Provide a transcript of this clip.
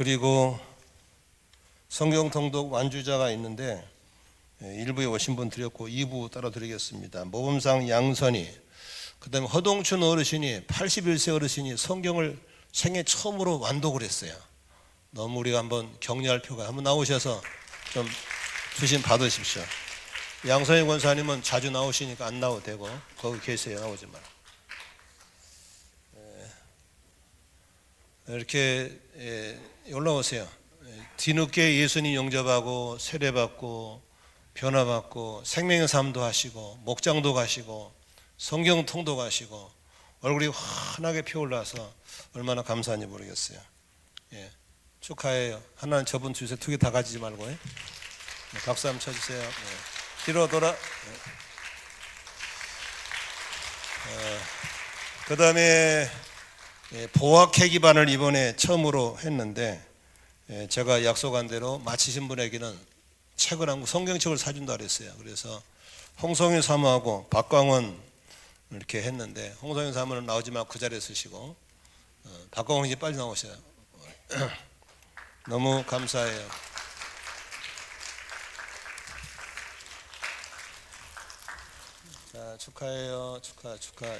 그리고 성경 통독 완주자가 있는데 예, 1부에 오신 분 드렸고 2부 따라 드리겠습니다. 모범상 양선이 그다음에 허동춘 어르신이 81세 어르신이 성경을 생애 처음으로 완독을 했어요. 너무 우리가 한번 격려할 필요가 한번 나오셔서 좀 주신 받으십시오. 양선희 권사님은 자주 나오시니까 안 나와도 되고 거기 계세요 나오지 마라. 이렇게 예, 올라오세요. 예, 뒤늦게 예수님 영접하고 세례받고 변화받고 생명의 삶도 하시고 목장도 가시고 성경 통독하시고 얼굴이 환하게 피어올라서 얼마나 감사한지 모르겠어요. 예, 축하해요. 하나는 저분 주세요. 두 개 다 가지지 말고. 예. 네, 박수 한번 쳐주세요. 예. 뒤로 돌아. 그 다음에 예, 보학회 기반을 이번에 처음으로 했는데 예, 제가 약속한 대로 마치신 분에게는 책을 한 권, 성경책을 사준다 그랬어요. 그래서 홍성윤 사모하고 박광원 이렇게 했는데 홍성윤 사모는 나오지 말고 그 자리에 쓰시고 어, 박광원 이제 빨리 나오셔요. 너무 감사해요. 자 축하해요. 축하 축하해.